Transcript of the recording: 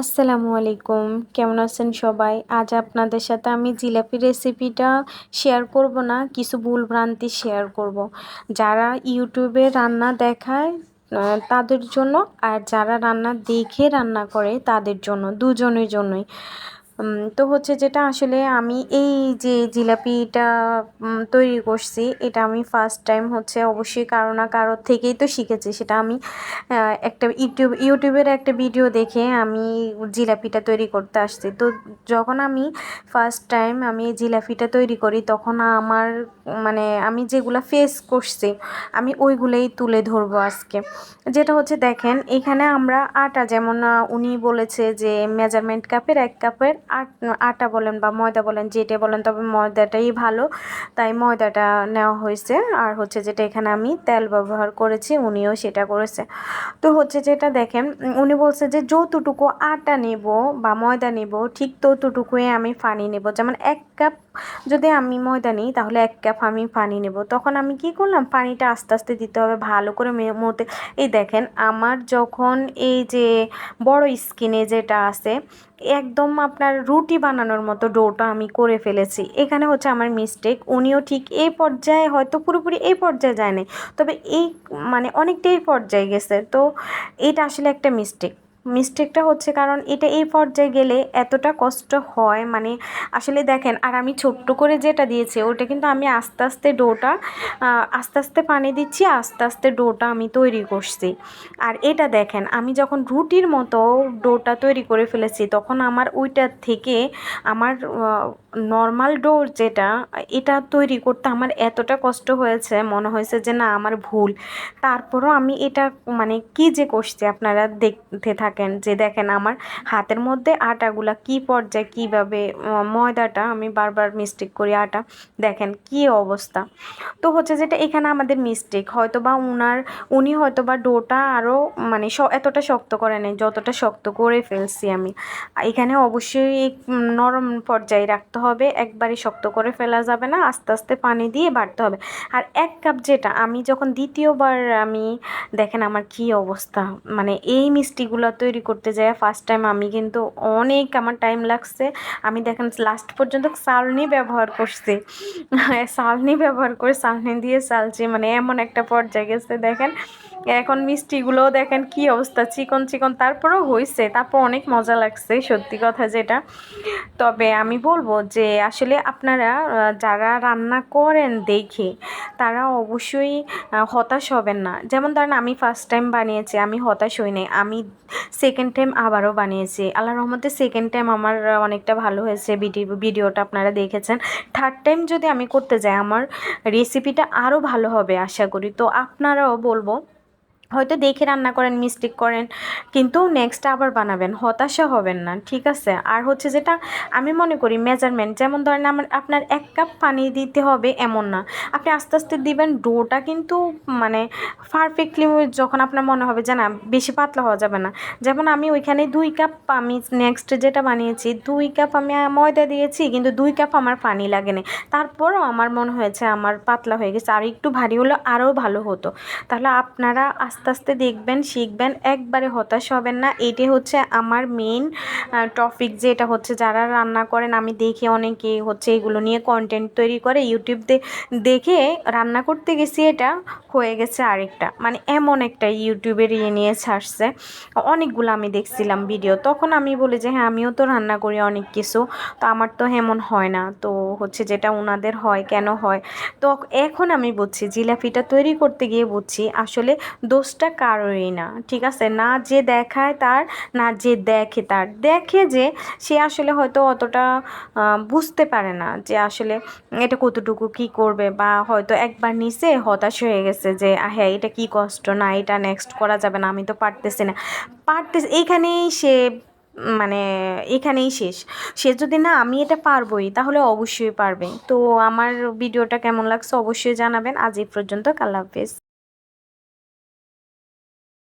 আসসালামু আলাইকুম। কেমন আছেন সবাই? আজ আপনাদের সাথে আমি জিলাপি রেসিপিটা শেয়ার করব না, কিছু ভুলভ্রান্তি শেয়ার করব। যারা ইউটিউবে রান্না দেখায় তাদের জন্য আর যারা রান্না দেখে রান্না করে, তাদের জন্য, দুজনের জন্যই। তো হচ্ছে যেটা আসলে আমি এই যে জিলাপিটা তৈরি করছি, এটা আমি ফার্স্ট টাইম হচ্ছে অবশ্যই কারও না কারোর থেকেই তো শিখেছি। সেটা আমি একটা ইউটিউব, ইউটিউবের একটা ভিডিও দেখে আমি জিলাপিটা তৈরি করতে আসছি। তো যখন আমি ফার্স্ট টাইম আমি জিলাপিটা তৈরি করি, তখন আমার মানে আমি যেগুলো ফেস করছি, আমি ওইগুলোই তুলে ধরবো আজকে। যেটা হচ্ছে দেখেন, এখানে আমরা আটা যেমন উনি বলেছে যে মেজারমেন্ট কাপের এক কাপের আটা বলেন বা ময়দা বলেন, যেটা বলেন, তবে ময়দাটাই ভালো। তাই ময়দাটা নেওয়া হয়েছে। আর হচ্ছে যেটা এখানে আমি তেল ব্যবহার করেছি, উনিও সেটা করেছে। তো হচ্ছে যেটা দেখেন, উনি বলছে যে যতটুকু আটা নেব বা ময়দা নেব, ঠিক ততটুকুই আমি ফানি নেব। যেমন এক কাপ যদি আমি ময়দা নিই, তাহলে এক কাপ আমি পানি নেব। তখন আমি কি করলাম? পানিটা আস্তে আস্তে দিতে হবে ভালো করে মতে এই দেখেন, আমার যখন এই যে বড় স্কিনে যেটা আছে একদম আপনার রুটি বানানোর মতো ডোটা আমি করে ফেলেছি। এখানে হচ্ছে আমার মিস্টেক উনিও ঠিক এই পর্যায়ে হয়তো পুরোপুরি এই পর্যায়ে যায়নি। তবে এই মানে অনেকটাই পর্যায়ে গেছে। তো এটা আসলে একটা মিস্টেক মিস্টেকটা হচ্ছে কারণ এটা এই পর্যায়ে গেলে এতটা কষ্ট হয়। মানে আসলে দেখেন, আর আমি ছোট্ট করে যেটা দিয়েছি, ওটা কিন্তু আমি আস্তে আস্তে ডোটা আস্তে আস্তে পানি দিচ্ছি, আস্তে আস্তে ডোটা আমি তৈরি করছি। আর এটা দেখেন, আমি যখন রুটির মতো ডোটা তৈরি করে ফেলেছি, তখন আমার ওইটার থেকে আমার নর্মাল ডোর যেটা, এটা তৈরি করতে আমার এতটা কষ্ট হয়েছে, মনে হয়েছে যে না, আমার ভুল। তারপরও আমি এটা মানে কি যে করছি, আপনারা দেখতে থাকেন যে দেখেন আমার হাতের মধ্যে আটাগুলা কি পর্যায়ে কীভাবে ময়দাটা, আমি বারবার মিস্টেক করি আটা। দেখেন কি অবস্থা। তো হচ্ছে যেটা এখানে আমাদের মিস্টেক হয়তো বা উনার, উনি হয়তো বা ডোটা আরও মানে এতটা শক্ত করে নেই, যতটা শক্ত করে ফেলছি আমি। এখানে অবশ্যই নরম পর্যায়ে রাখতে হবে, একবারই শক্ত করে ফেলা যাবে না, আস্তে আস্তে পানি দিয়ে বাড়তে হবে। আর এক কাপ যেটা, আমি যখন দ্বিতীয়বার আমি, দেখেন আমার কি অবস্থা মানে এই মিষ্টিগুলো তৈরি করতে যাই ফার্স্ট টাইম আমি কিন্তু অনেক আমার টাইম লাগছে। আমি দেখেন লাস্ট পর্যন্ত সালনি ব্যবহার করছি। সালনি ব্যবহার করে সালনি দিয়ে চালছি মানে এমন একটা পর্যায়ে গেছে, দেখেন। এখন মিষ্টিগুলোও দেখেন কি অবস্থা, চিকন চিকন, তারপরেও হয়েছে তারপর অনেক মজা লাগছে, সত্যি কথা যেটা। তবে আমি বলব যে আসলে আপনারা যারা রান্না করেন দেখে, তারা অবশ্যই হতাশ হবেন না। যেমন ধরেন আমি ফার্স্ট টাইম বানিয়েছি, আমি হতাশ হই নাই। আমি সেকেন্ড টাইম আবারও বানিয়েছি। আল্লাহ রহমতে সেকেন্ড টাইম আমার অনেকটা ভালো হয়েছে ভিডিও ভিডিওটা আপনারা দেখেছেন। থার্ড টাইম যদি আমি করতে যাই, আমার রেসিপিটা আরও ভালো হবে, আশা করি। তো আপনারাও বলব হয়তো দেখে রান্না করেন মিস্টেক করেন, কিন্তু নেক্সট আবার বানাবেন, হতাশা হবেন না, ঠিক আছে? আর হচ্ছে যেটা আমি মনে করি মেজারমেন্ট যেমন ধরেন আমার, আপনার এক কাপ পানি দিতে হবে এমন না। আপনি আস্তে আস্তে দিবেন, ডোটা কিন্তু মানে পারফেক্টলি যখন আপনার মনে হবে যে না, বেশি পাতলা হওয়া যাবে না। যেমন আমি ওইখানে দুই কাপ আমি নেক্সট যেটা বানিয়েছি, দুই কাপ আমি ময়দা দিয়েছি, কিন্তু দুই কাপ আমার পানি লাগেনি। তারপরও আমার মনে হয়েছে আমার পাতলা হয়ে গেছে, আর একটু ভারী হলে আরও ভালো হতো। তাহলে আপনারা আস্তে আস্তে আস্তে দেখবেন, শিখবেন, একবারে হতাশ হবেন না। এটি হচ্ছে আমার মেন টপিক যে এটা হচ্ছে যারা রান্না করেন, আমি দেখে অনেকে হচ্ছে এগুলো নিয়ে কন্টেন্ট তৈরি করে ইউটিউব দেখে রান্না করতে গেছি এটা, হয়ে গেছে আরেকটা। মানে এমন একটা ইউটিউবের ইয়ে নিয়ে ছাড়ছে। অনেকগুলো আমি দেখছিলাম ভিডিও তখন আমি বলি যে হ্যাঁ আমিও তো রান্না করি অনেক কিছু। তো আমার তো এমন হয় না। তো হচ্ছে যেটা ওনাদের হয়, কেন হয়? তো এখন আমি বুঝছি, জিলাপিটা তৈরি করতে গিয়ে বুঝছি, আসলে দোষ দোষটা কারোরই না, ঠিক আছে? না যে দেখায় তার, না যে দেখে তার। দেখে যে সে আসলে হয়তো অতটা বুঝতে পারে না যে আসলে এটা কতটুকু কি করবে বা হয়তো একবার নিচে হতাশ হয়ে গেছে যে হ্যাঁ এটা কি কষ্ট? না, এটা নেক্সট করা যাবে না, আমি তো পারতেছি না। পারতেছি, এইখানেই সে মানে এখানেই শেষ। সে যদি, না, আমি এটা পারবই, তাহলে অবশ্যই পারবে। তো আমার ভিডিওটা কেমন লাগছে অবশ্যই জানাবেন। আজ এই পর্যন্ত, আল্লাহ হাফেজ।